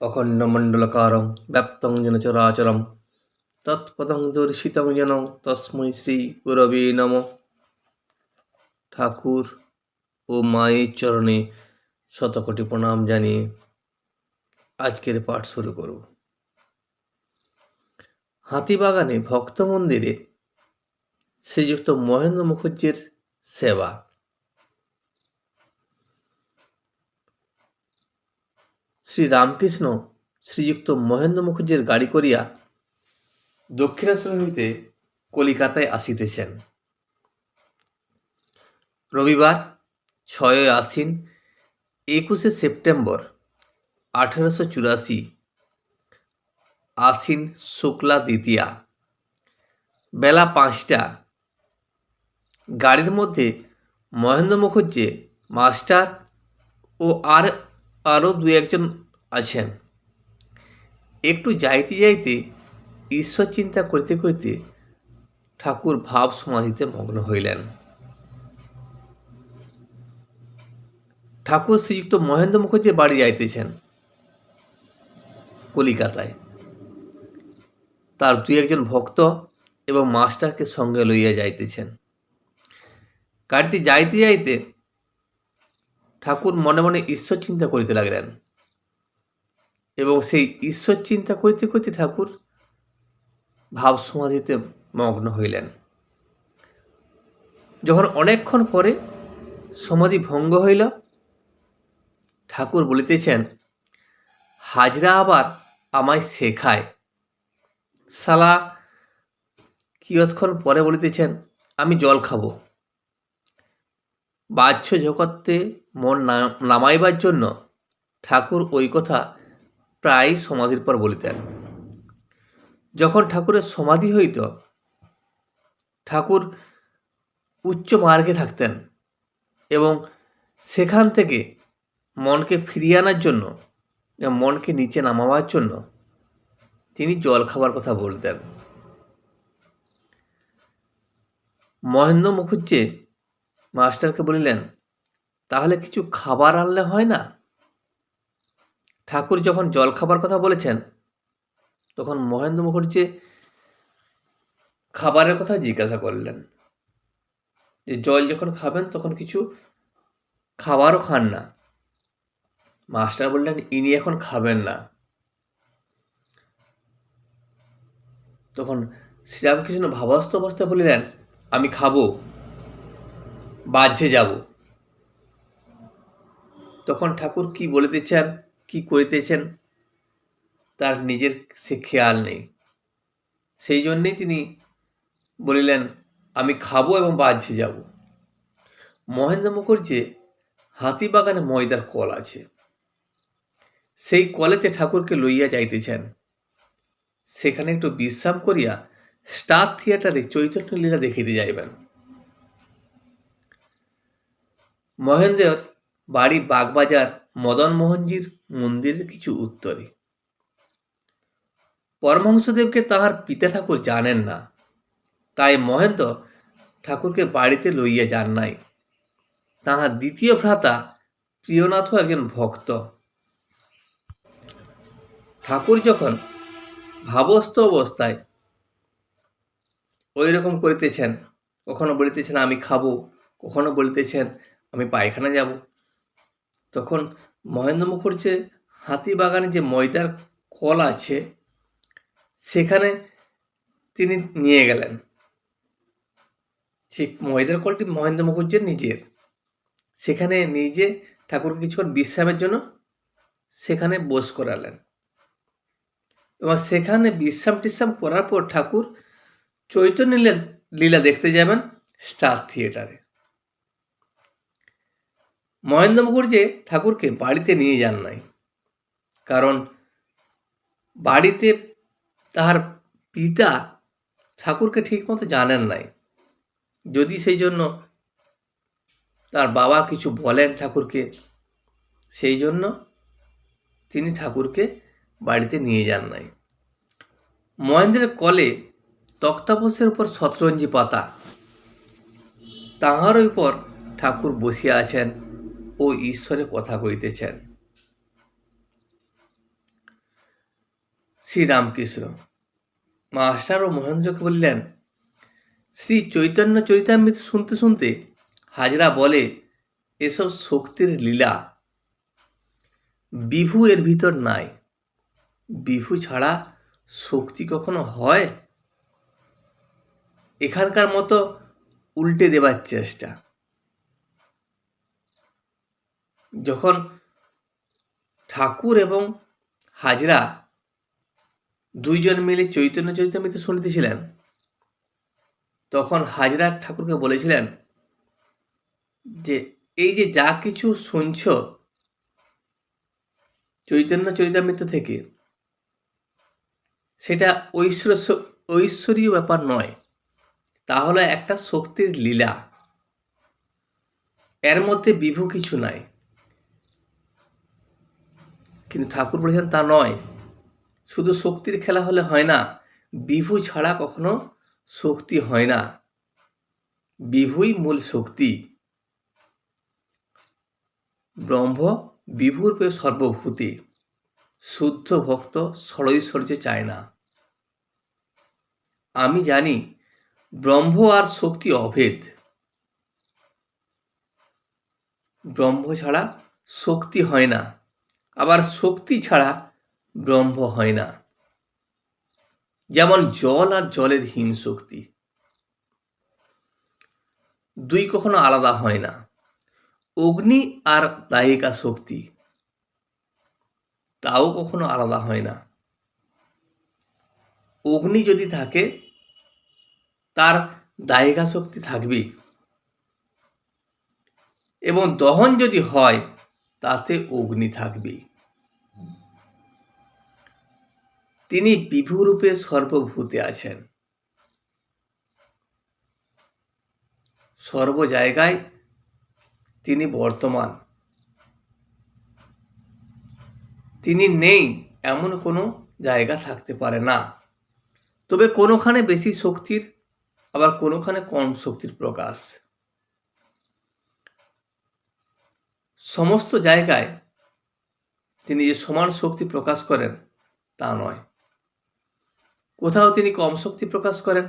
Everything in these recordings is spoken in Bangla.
অখণ্ডমণ্ডলকারং ব্যাপ্তং যেন চরাচরম তৎপদং দর্শিতং যেন তস্মৈ শ্রী গুরবে নম ঠাকুর ও মায়ের চরণে শতকোটি প্রণাম জানিয়ে আজকের পাঠ শুরু করব হাতিবাগানে ভক্ত মন্দিরে শ্রীযুক্ত মহেন্দ্র মুখুজ্জের সেবা শ্রী রামকৃষ্ণ শ্রীযুক্ত মহেন্দ্র মুখুজ্জের গাড়ি করিয়া দক্ষিণাশ্রম হইতে কলিকাতায় আসিতেছেন। রবিবার ছয় আশ্বিন একুশে সেপ্টেম্বর আঠেরোশো চুরাশি আশ্বিন শুক্লা দ্বিতীয়া। বেলা পাঁচটা। গাড়ির মধ্যে মহেন্দ্র মুখুজ্জে, মাস্টার ও আর আরও দু একজন আছেন। একটু যাইতে যাইতে ঈশ্বর চিন্তা করিতে করিতে ঠাকুর ভাব সমাধিতে মগ্ন হইলেন। ঠাকুর শ্রীযুক্ত মহেন্দ্র মুখর্জি বাড়ি যাইতেছেন কলিকাতায়। তার দুই একজন ভক্ত এবং মাস্টারকে সঙ্গে লইয়া যাইতেছেন। গাড়িতে যাইতে যাইতে ঠাকুর মনে মনে ঈশ্বর চিন্তা করিতে লাগলেন। এবং সেই ঈশ্বর চিন্তা করিতে করিতে ঠাকুর ভাব সমাধিতে মগ্ন হইলেন। যখন অনেকক্ষণ পরে সমাধি ভঙ্গ হইল, ঠাকুর বলিতেছেন, হাজরা আবার আমায় শেখায়। সালা কিয়ৎক্ষণ পরে বলিতেছেন, আমি জল খাব। বাহ্য জগতে মন নামাইবার জন্য ঠাকুর ওই কথা প্রায় সমাধির পর বলিতেন যখন ঠাকুরের সমাধি হইত, ঠাকুর উচ্চ মার্গে থাকতেন এবং সেখান থেকে মনকে ফিরিয়ে আনার জন্য মনকে নিচে নামাবার জন্য তিনি জল খাবার কথা বলতেন। মহেন্দ্র মুখুজ্জে মাস্টারকে বলিলেন, তাহলে কিছু খাবার আনলে হয় না? ঠাকুর যখন জল খাবার কথা বলেছেন, তখন মহেন্দ্র মুখর্জি খাবারের কথা জিজ্ঞাসা করলেন যে, জল যখন খাবেন তখন কিছু খাবারও খান না। মাস্টার বললেন, ইনি এখন খাবেন না। তখন শ্রীরামকৃষ্ণ ভাবাস্ত অবস্থায় বলিলেন, আমি খাব বাহ্যে যাব। তখন ঠাকুর কি বলিতেছেন কি করিতেছেন? তার নিজের সে খেয়াল নেই। সেই জন্যেই তিনি বলিলেন, আমি খাব এবং বাহ্যে যাব। মহেন্দ্র মুখর্জি হাতিবাগানে ময়দার কল আছে। সেই কলেতে ঠাকুরকে লইয়া যাইতেছেন। সেখানে একটু বিশ্রাম করিয়া স্টার থিয়েটারে চৈতন্য লীলা দেখিতে যাইবেন। মহেন্দ্রের বাড়ি বাগবাজার মদন মোহনজির মন্দিরের কিছু উত্তরে। পরমহংসদেবকে তাহার পিতা ঠাকুর জানেন না। তাই মহেন্দ্র ঠাকুরকে বাড়িতে লইয়া যান নাই। তাহার দ্বিতীয় ভ্রাতা প্রিয়নাথও একজন ভক্ত। ঠাকুর যখন ভাবস্থ অবস্থায় ওই রকম করিতেছেন, কখনো বলিতেছেন, আমি খাব। কখনো বলিতেছেন, আমি পায়খানা যাব। তখন মহেন্দ্র মুখর্জি হাতিবাগানে যে ময়দার কল আছে, সেখানে তিনি নিয়ে গেলেন। সে ময়দার কলটি মহেন্দ্র মুখর্জির নিজের। সেখানে নিজে ঠাকুরকে কিছুক্ষণ বিশ্রামের জন্য সেখানে বোস করালেন। এবং সেখানে বিশ্রাম টিশ্রাম করার পর ঠাকুর চৈতন্য লীলা দেখতে যাবেন স্টার থিয়েটারে। মহেন্দ্র মুখর্জি ঠাকুরকে বাড়িতে নিয়ে যান নাই, কারণ বাড়িতে তাহার পিতা ঠাকুরকে ঠিকমতো জানেন নাই, যদি সেই জন্য তার বাবা কিছু বলেন ঠাকুরকে, সেই জন্য তিনি ঠাকুরকে বাড়িতে নিয়ে যান নাই। মহেন্দ্রের কলে তক্তাপসের উপর শতরঞ্জি পাতা তাহার উপর ঠাকুর বসিয়া আছেন। ও ঈশ্বরে কথা কইতেছেন। শ্রীরামকৃষ্ণ, মাস্টার ও মহেন্দ্রকে বললেন, শ্রী চৈতন্য চরিতামৃত শুনতে শুনতে হাজরা বলে, এসব শক্তির লীলা বিভু এর ভিতর নাই। বিভু ছাড়া শক্তি কখনো হয়? এখানকার মতো উল্টে দেবার চেষ্টা। যখন ঠাকুর এবং হাজরা দুইজন মিলে চৈতন্য চৈতন্যতে শুনিতেছিলেন, তখন হাজরা ঠাকুরকে বলেছিলেন যে, এই যে যা কিছু শুনছ চৈতন্য চরিতামৃত থেকে, সেটা ঐশ্বর ঐশ্বরীয় ব্যাপার নয় তাহলে একটা শক্তির লীলা। এর মধ্যে বিভু কিছু নাই। কিন্তু ঠাকুর বলেছেন তা নয়। শুধু শক্তির খেলা হলে হয় না, বিভু ছাড়া কখনো শক্তি হয় না। বিভুই মূল শক্তি। ব্রহ্ম বিভুর পেয়ে সর্বভূতি। শুদ্ধ ভক্ত ষড়ৈশ্বর্য চায় না। আমি জানি, ব্রহ্ম আর শক্তি অভেদ। ব্রহ্ম ছাড়া শক্তি হয় না। আবার শক্তি ছাড়া ব্রহ্ম হয় না। যেমন জল আর জলের হিম শক্তি। দুই কখনো আলাদা হয় না। অগ্নি আর দায়িকা শক্তি। তাও কখনো আলাদা হয় না। অগ্নি যদি থাকে, তার দায়িকা শক্তি থাকবে এবং দহন যদি হয়, তাতে অগ্নি থাকবে তিনি বিভুরূপে সর্বভূতে আছেন। সর্ব জায়গায় তিনি বর্তমান। তিনি নেই, এমন কোনো জায়গা থাকতে পারে না। তবে কোনোখানে বেশি শক্তির, আবার কোনোখানে কম শক্তির প্রকাশ। সমস্ত জায়গায় তিনি যে সমান শক্তি প্রকাশ করেন, তা নয়। কোথাও তিনি কম শক্তি প্রকাশ করেন,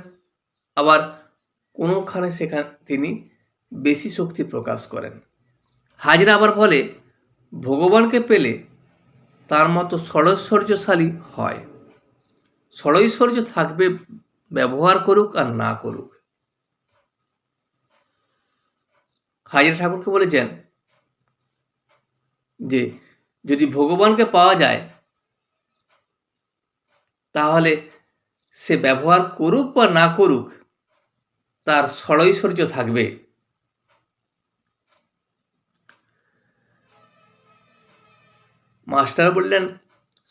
আবার কোনোখানে সেখানে তিনি বেশি শক্তি প্রকাশ করেন। হাজরা আবার বলে, ভগবানকে পেলে তার মতো ষড়ৈশ্বর্যশালী হয়। ষড়ৈশ্বর্য থাকবে, ব্যবহার করুক আর না করুক। হাজরা ঠাকুরকে বলেছেন যে, যদি ভগবানকে পাওয়া যায়, তাহলে সে ব্যবহার করুক বা না করুক, তার ষড়ৈশ্বর্য থাকবে। মাস্টার বললেন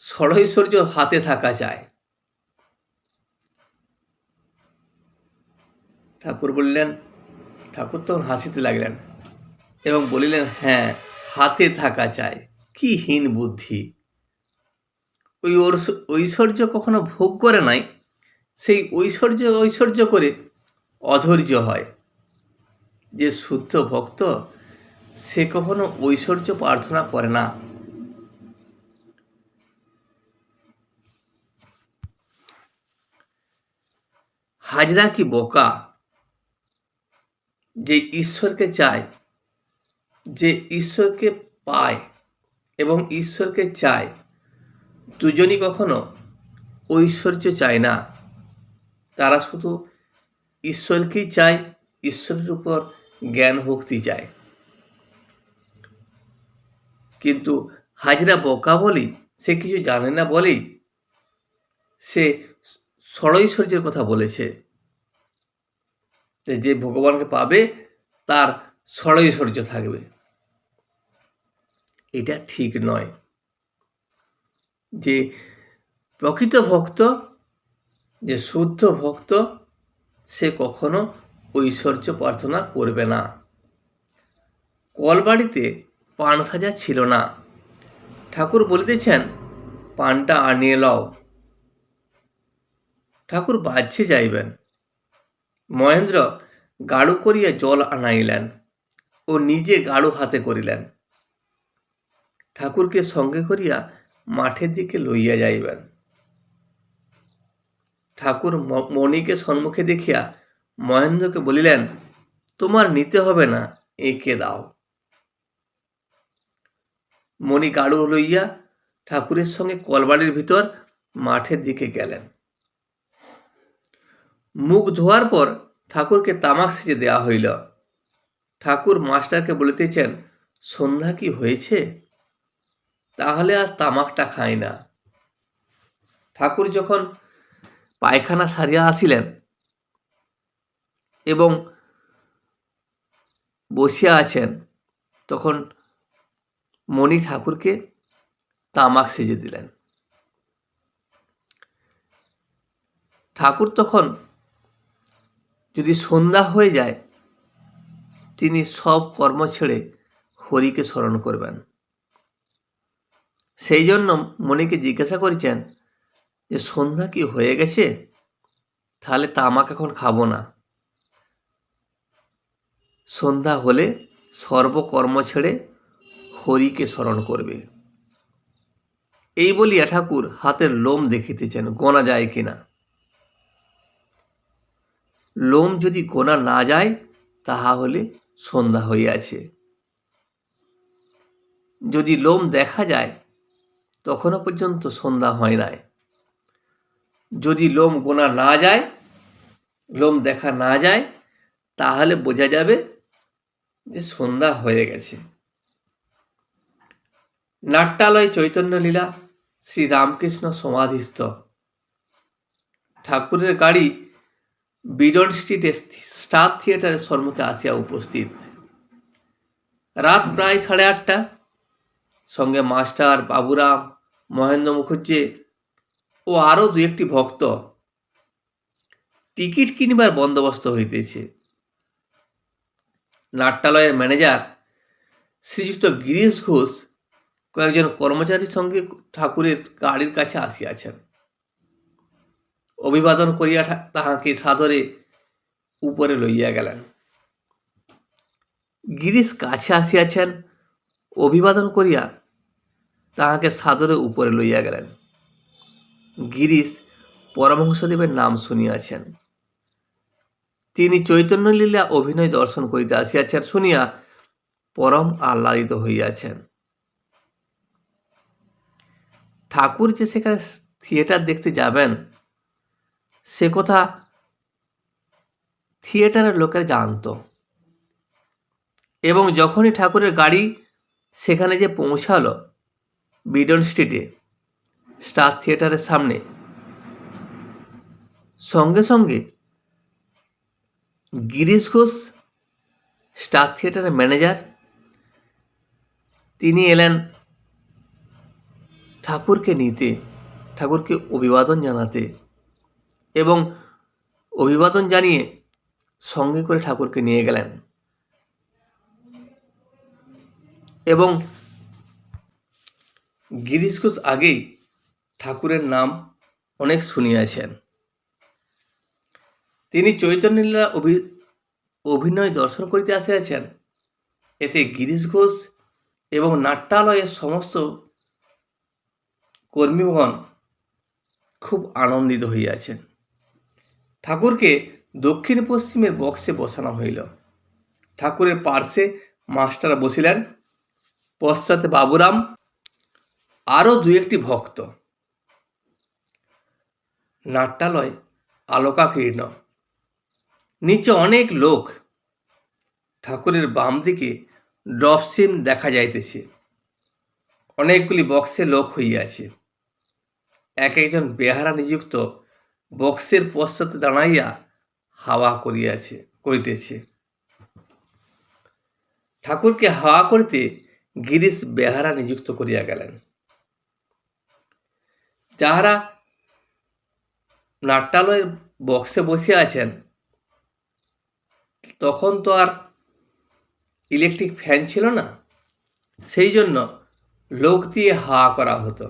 ষড়ৈশ্বর্য হাতে থাকা চায় ঠাকুর বললেন, ঠাকুর তখন হাসিতে লাগলেন এবং বলিলেন হ্যাঁ হাতে থাকা চায় কি হীন বুদ্ধি। ওই ঐশ্বর্য কখনো ভোগ করে নাই সেই ঐশ্বর্য ঐশ্বর্য করে অধৈর্য হয়। যে শুদ্ধ ভক্ত, সে কখনো ঐশ্বর্য প্রার্থনা করে না। হাজরা কি বোকা? যে ঈশ্বরকে চায়, যে ঈশ্বরকে পায় এবং ঈশ্বরকে চায়, দুজনই কখনো ঐশ্বর্য চায় না। তারা শুধু ঈশ্বরকেই চায়, ঈশ্বরের উপর জ্ঞান ভক্তি চায়। কিন্তু হাজরা বোকা বলি সে কিছু জানে না বলেই, সে ষড়ৈশ্বর্যের কথা বলেছে। যে ভগবানকে পাবে, তার ষড়ৈশ্বর্য থাকবে। এটা ঠিক নয়। যে প্রকৃত ভক্ত যে শুদ্ধ ভক্ত সে কখনো ঐশ্বর্য প্রার্থনা করবে না। কলবাড়িতে পান সাজা ছিল না। ঠাকুর বলিতেছেন, পানটা আনিয়ে লও। ঠাকুর বাজছে যাইবেন। মহেন্দ্র গাড়ু করিয়া জল আনাইলেন ও নিজে গাড়ু হাতে করিলেন। ঠাকুরকে সঙ্গে করিয়া মাঠের দিকে লইয়া যাইবেন। ঠাকুর মণিকে সম্মুখে দেখিয়া মহেন্দ্রকে বলিলেন, তোমার নিতে হবে না, এঁকে দাও। মণি গাড়ু লইয়া ঠাকুরের সঙ্গে কলবাড়ির ভিতর মাঠের দিকে গেলেন। মুখ ধোয়ার পর ঠাকুরকে তামাক সেজে দেওয়া হইল। ঠাকুর মাস্টারকে বলিতেছেন, সন্ধ্যা কি হয়েছে? তাহলে আর তামাকটা খাই না। ঠাকুর যখন পায়খানা সারিয়া আসিলেন এবং বসিয়া আছেন। তখন মণি ঠাকুরকে তামাক সেজে দিলেন। ঠাকুর তখন যদি সন্ধ্যা হয়ে যায়, তিনি সব কর্ম ছেড়ে হরিকে স্মরণ করবেন। সেই জন্য মণিকে জিজ্ঞাসা করেছেন যে সন্ধ্যা কি হয়ে গেছে? তাহলে তামাক এখন খাব না। সন্ধ্যা হলে সর্বকর্ম ছেড়ে হরিকে স্মরণ করবে। এই বলিয়া ঠাকুর হাতের লোম দেখিতেছেন, গোনা যায় কিনা? লোম যদি গোনা না যায়, তাহা হলে সন্ধ্যা হইয়াছে। যদি লোম দেখা যায়, তখনও পর্যন্ত সন্ধ্যা হয় নাই। যদি লোম গোনা না যায়, লোম দেখা না যায়, তাহলে বোঝা যাবে যে সন্ধ্যা হয়ে গেছে। নাট্যালয় চৈতন্য লীলা, শ্রী রামকৃষ্ণ সমাধিস্থ। ঠাকুরের গাড়ি বিডন স্ট্রিটে স্টার থিয়েটারের সম্মুখে আসিয়া উপস্থিত। রাত প্রায় সাড়ে আটটা। সঙ্গে মাস্টার বাবুরাম, মহেন্দ্র মুখুজ্জে ও আরও দু একটি ভক্ত টিকিট কিনিবার বন্দোবস্ত হইতেছে। নাট্যালয়ের ম্যানেজার শ্রীযুক্ত গিরিশ ঘোষ কয়েকজন কর্মচারীর সঙ্গে ঠাকুরের গাড়ির কাছে আসিয়াছেন। অভিবাদন করিয়া তাহাকে সাদরে উপরে লইয়া গেলেন। গিরিশ কাছে আসিয়াছেন, অভিবাদন করিয়া তাহাকে সাদরে উপরে লইয়া গেলেন। গিরিশ পরমহংসদেবের নাম শুনিয়াছেন। তিনি চৈতন্যলীলা অভিনয় দর্শন করিতে আসিয়াছেন, শুনিয়া পরম আহ্লাদিত হইয়াছেন। ঠাকুর যে সেখানে থিয়েটার দেখতে যাবেন, সে কথা থিয়েটারের লোকেরা জানতো। এবং যখনই ঠাকুরের গাড়ি সেখানে যে পৌঁছালো, বিডন স্ট্রিটে স্টার থিয়েটারের সামনে। সঙ্গে সঙ্গে গিরিশ ঘোষ, স্টার থিয়েটারের ম্যানেজার, তিনি এলেন ঠাকুরকে নিতে, ঠাকুরকে অভিবাদন জানাতে এবং অভিবাদন জানিয়ে সঙ্গে করে ঠাকুরকে নিয়ে গেলেন। এবং গিরিশ ঘোষ আগেই ঠাকুরের নাম অনেক শুনিয়াছেন। তিনি চৈতন্যলীলা অভি, অভিনয় দর্শন করিতে আসিয়াছেন। এতে গিরিশ ঘোষ এবং নাট্যালয়ের সমস্ত কর্মীগণ খুব আনন্দিত হইয়াছেন। ঠাকুরকে দক্ষিণ পশ্চিমের বক্সে বসানো হইল। ঠাকুরের পার্শ্বে মাস্টার বসিলেন। পশ্চাতে বাবুরাম, আরও দু একটি ভক্ত। নাট্যালয় আলোকাকীর্ণ। নিচে অনেক লোক ঠাকুরের বাম দিকে ড্রপসিম দেখা যাইতেছে। অনেকগুলি বক্সে লোক হইয়াছে এক একজন বেহারা নিযুক্ত বক্সের পশ্চাতে দাঁড়াইয়া হাওয়া করিয়াছে, করিতেছে। ঠাকুরকে হাওয়া করিতে গিরিশ বেহারা নিযুক্ত করিয়া গেলেন। যাহারা নাট্যালয়ের বক্সে বসে আছেন, তখন তো আর ইলেকট্রিক ফ্যান ছিল না। সেই জন্য লোক দিয়ে হাওয়া করা হতো,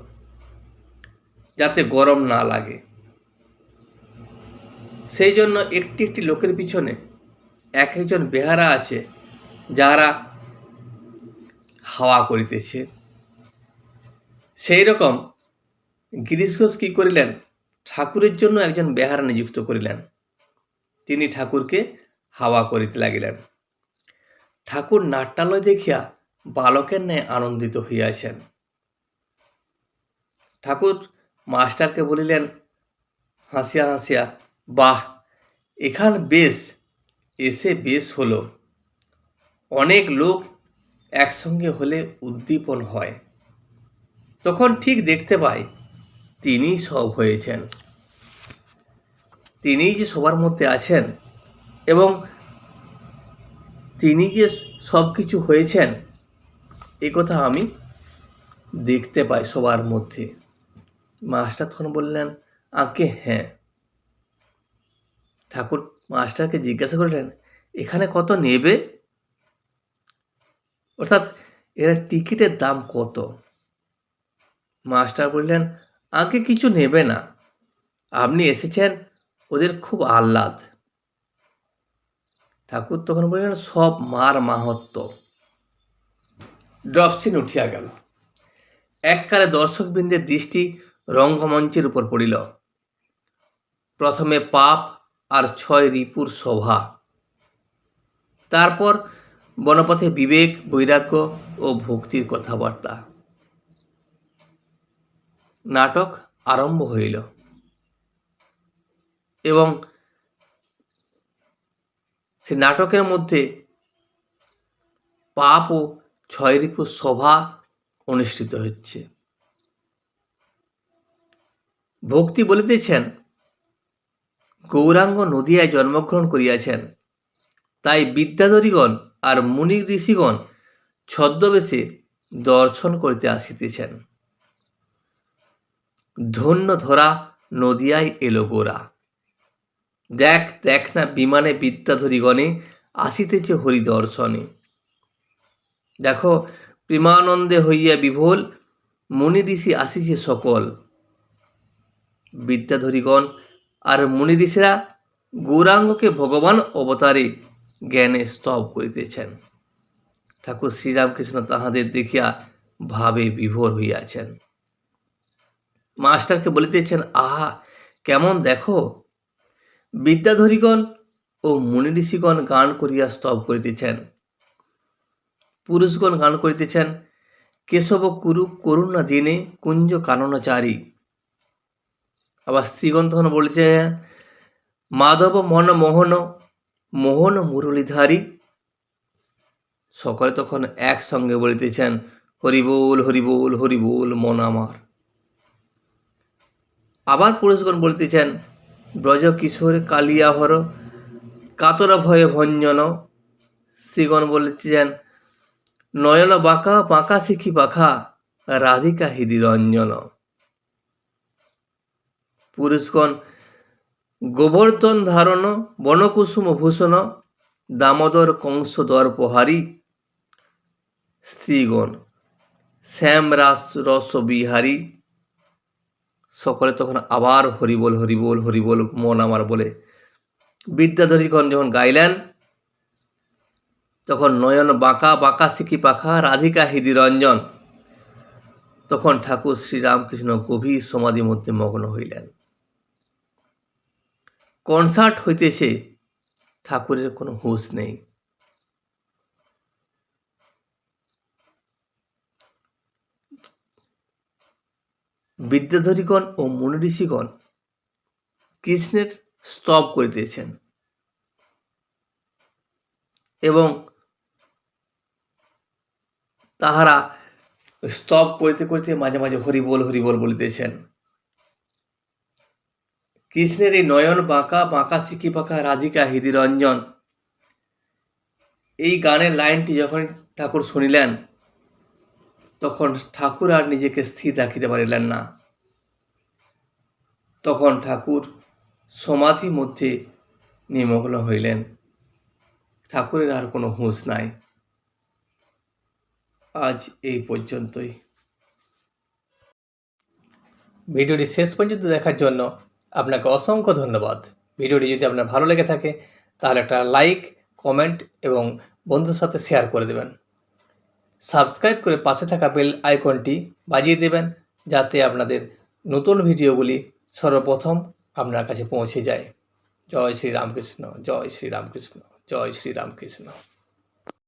যাতে গরম না লাগে। সেই জন্য একটি একটি লোকের পিছনে এক একজন বেহারা আছে, যারা হাওয়া করিতেছে। সেই রকম গিরিশ ঘোষ কি করিলেন? ঠাকুরের জন্য একজন বেহারা নিযুক্ত করিলেন। তিনি ঠাকুরকে হাওয়া করিতে লাগিলেন। ঠাকুর নাট্যালয় দেখিয়া বালকের ন্যায় আনন্দিত হইয়াছেন। ঠাকুর মাস্টারকে বলিলেন, হাসিয়া হাসিয়া, বাহ, এখান বেশ, এসে বেশ হলো। অনেক লোক একসঙ্গে হলে উদ্দীপন হয়। তখন ঠিক দেখতে পাই তিনি সব হয়েছেন। তিনিই যে সবার মধ্যে আছেন এবং তিনি যে সব কিছু হয়েছেন, এ কথা আমি দেখতে পাই সবার মধ্যে। মাস্টার তখন বললেন আঁকে হ্যাঁ। ঠাকুর মাস্টারকে জিজ্ঞাসা করলেন, এখানে কত নেবে? অর্থাৎ এরা টিকিটের দাম কত? মাস্টার বললেন আগে কিছু নেবে না। আপনি এসেছেন, ওদের খুব আহ্লাদ। ঠাকুর তখন বললেন, সব মার মাহাত্ম। ড্রপসিন উঠিয়া গেল। এককালে দর্শকবৃন্দের দৃষ্টি রঙ্গমঞ্চের উপর পড়িল। প্রথমে পাপ আর ছয় রিপুর শোভা। তারপর বনপথে বিবেক, বৈরাগ্য ও ভক্তির কথাবার্তা। নাটক আরম্ভ হইল। এবং সে নাটকের মধ্যে পাপ ও ছয় রিপু সভা অনুষ্ঠিত হচ্ছে। ভক্তি বলিতেছেন, গৌরাঙ্গ নদিয়ায় জন্মগ্রহণ করিয়াছেন, তাই বিদ্যাধরীগণ আর মুনি ঋষিগণ ছদ্মবেশে দর্শন করিতে আসিতেছেন। ধন্য ধরা নদিয়ায় এলো গোরা। দেখ দেখ না বিমানে বিদ্যাধরীগণে আসিতেছে হরিদর্শনে। দেখো, প্রেমানন্দে হইয়া বিভোল মুনি ঋষি আসিছে সকল। বিদ্যাধরীগণ আর মুনি ঋষিরা গৌরাঙ্গকে ভগবান অবতারে জ্ঞানে স্তব করিতেছেন। ঠাকুর শ্রীরামকৃষ্ণ তাহাদের দেখিয়া ভাবে বিভোর হইয়াছেন। মাস্টারকে বলিতেছেন আহা, কেমন দেখো। বিদ্যাধরীগণ ও মুনি ঋষিগণ গান করিয়া স্তব করিতেছেন। পুরুষগণ গান করিতেছেন, কেশব কুরু করুণা দিনে কুঞ্জ কাননচারী। আবার স্ত্রীগণ তখন বলেছেন মাধব মন মোহন মোহন মুরলীধারী। সকলে তখন একসঙ্গে বলিতেছেন, হরিবোল হরিবোল হরিবোল, মন আমার। আবার পুরুষগণ বলিতেছেন, ব্রজ কিশোর কালিয়াহর কাতর ভয়ে ভঞ্জন। শ্রীগণ বলিতেছেন, নয়ন বাঁকা বাঁকা শিখি পাখা, রাধিকা হৃদি রঞ্জন। পুরুষগণ, গোবর্ধন ধারণ, বনকুসুম ভূষণ, দামোদর কংস দর্পহারী। স্ত্রীগণ শ্যাম রাস রস বিহারী। সকলে তখন আবার হরিবোল হরিবোল হরিবোল, মন আমার বলে। বিদ্যাধরীগণ যখন গাইলেন, তখন নয়ন বাঁকা বাঁকা সিকি পাখা, রাধিকা হৃদি রঞ্জন, তখন ঠাকুর শ্রীরামকৃষ্ণ গভীর সমাধি মধ্যে মগ্ন হইলেন। কনসার্ট হইতেছে, ঠাকুরের কোনো হুঁশ নেই। বিদ্যাধরীগণ ও মুনি ঋষিগণ কৃষ্ণের স্তব করিতেছেন এবং তাহারা স্তব করিতে করিতে মাঝে মাঝে হরিবোল হরিবোল বলিতেছেন। কৃষ্ণের এই নয়ন বাঁকা বাঁকা সিকি পাকা রাধিকা হৃদি রঞ্জন এই গানের লাইনটি যখন ঠাকুর শুনিলেন, তখন ঠাকুর আর নিজেকে স্থির রাখিতে পারিলেন না। তখন ঠাকুর সমাধি মধ্যে নিমগ্ন হইলেন। ঠাকুরের আর কোনো হুঁশ নাই। আজ এই পর্যন্তই। ভিডিওটি শেষ পর্যন্ত দেখার জন্য আপনাকে অসংখ্য ধন্যবাদ। ভিডিওটি যদি আপনার ভালো লেগে থাকে, তাহলে একটা লাইক, কমেন্ট এবং বন্ধুর সাথে শেয়ার করে দেবেন। সাবস্ক্রাইব করে পাশে থাকা বেল আইকনটি বাজিয়ে দেবেন, যাতে আপনাদের নতুন ভিডিওগুলি সর্বপ্রথম আপনার কাছে পৌঁছে যায়। জয় শ্রী রামকৃষ্ণ জয় শ্রী রামকৃষ্ণ জয় শ্রী রামকৃষ্ণ।